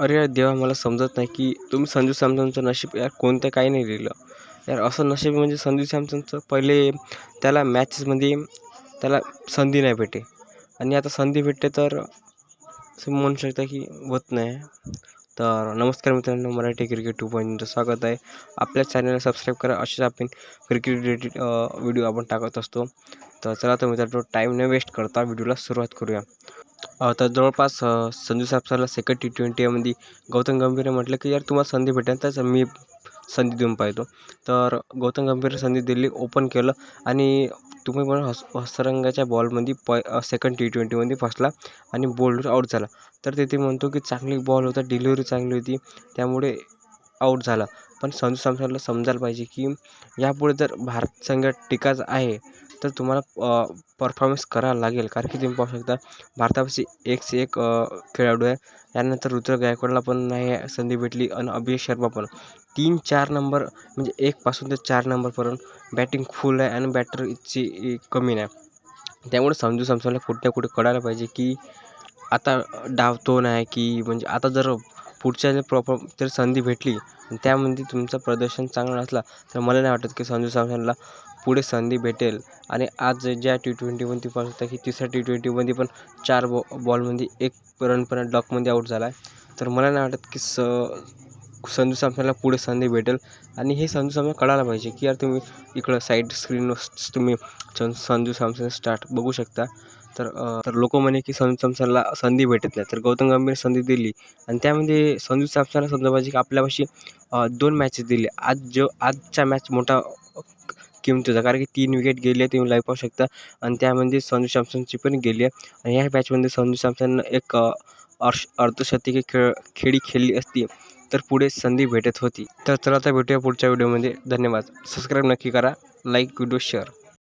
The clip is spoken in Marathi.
अरे यार देवा मला समजत नाही की तुम्ही संजू सॅमसनचं नशीब यार कोणतं काही नाही लिहिलं. यार असं नशीब म्हणजे संजू सॅमसनचं पहिले त्याला मॅचेसमध्ये त्याला संधी नाही भेटे आणि आता संधी भेटते तर असं म्हणू शकता की होत नाही. तर नमस्कार मित्रांनो मराठी क्रिकेट टू पॉईंटचं स्वागत आहे. आपल्या चॅनलला सबस्क्राईब करा असेच आपण क्रिकेट रिलेटेड व्हिडिओ आपण टाकत असतो. तर चला तर मित्रांनो टाईम न वेस्ट करता व्हिडिओला सुरुवात करूया. तर जवळपास संजू सॅमसनला सेकंड टी ट्वेंटीमध्ये गौतम गंभीरने म्हटलं की यार तुम्हाला संधी भेटेल तर मी संधी देऊन पाहतो. तर गौतम गंभीर संधी दिली ओपन केलं आणि तुम्ही पण हस हसरंगाच्या बॉलमध्ये प सेकंड टी ट्वेंटीमध्ये फसला आणि बोल्ड आऊट झाला. तर तिथे म्हणतो की चांगली बॉल होता डिलिव्हरी चांगली होती त्यामुळे आऊट झाला. पण संजू सॅमसनला समजायला पाहिजे की यापुढे जर भारत संघ टिकायचा आहे तर तुम्हाला परफॉर्मन्स करावा लागेल. कारण की तुम्ही पाहू शकता भारतापाशी एकसे एक खेळाडू आहे. यानंतर रुद्र गायकवाडला पण नाही आहे संधी भेटली आणि अभिषेक शर्मा पण. तीन चार नंबर म्हणजे एकपासून ते चार नंबरपर्यंत बॅटिंग फुल आहे आणि बॅटरची कमी नाही. त्यामुळे संजू सॅमसनला कुठे ना कुठे कळायला पाहिजे की आता डाव तो नाही की म्हणजे आता जर पुढच्या जर प्रॉपर जर संधी भेटली आणि त्यामध्ये तुमचं प्रदर्शन चांगलं असला तर मला नाही वाटत की संजू सॅमसनला पुढे संधी भेटेल. आणि आज ज्या टी ट्वेंटीमध्ये पाहू शकता की तिसऱ्या टी ट्वेंटीमध्ये पण चार बॉ बॉलमध्ये एक रनपर्यंत डॉकमध्ये आऊट झाला आहे तर मला नाही वाटत की स संजू सॅमसनला पुढे संधी भेटेल. आणि हे संजू सॅमसन कळायला पाहिजे की यार तुम्ही इकडं साईड स्क्रीनवर तुम्ही संजू सॅमसन स्टार्ट बघू शकता. तर तर लोक म्हणे की संजू सॅमसनला संधी भेटत नाही. तर गौतम गंभीर संधी दिली. आणि त्यामध्ये संजू सॅमसनला समजा पाहिजे की आपल्यापाशी दोन मॅचेस दिले. आज जो आजचा मॅच मोठा किमतीचा कारण की तीन विकेट गेले तुम्ही लाईव्ह पाहू शकता. आणि त्यामध्ये संजू सॅमसनची पण गेली आहे. आणि ह्या मॅचमध्ये संजू सॅमसननं एक अर्श अर्धशतकी खेळ खेळी खेळली असती. तर पुढे संधी भेटत होती. तर चला तर भेटूया पुढच्या व्हिडिओमध्ये. धन्यवाद. सबस्क्राईब नक्की करा. Like video share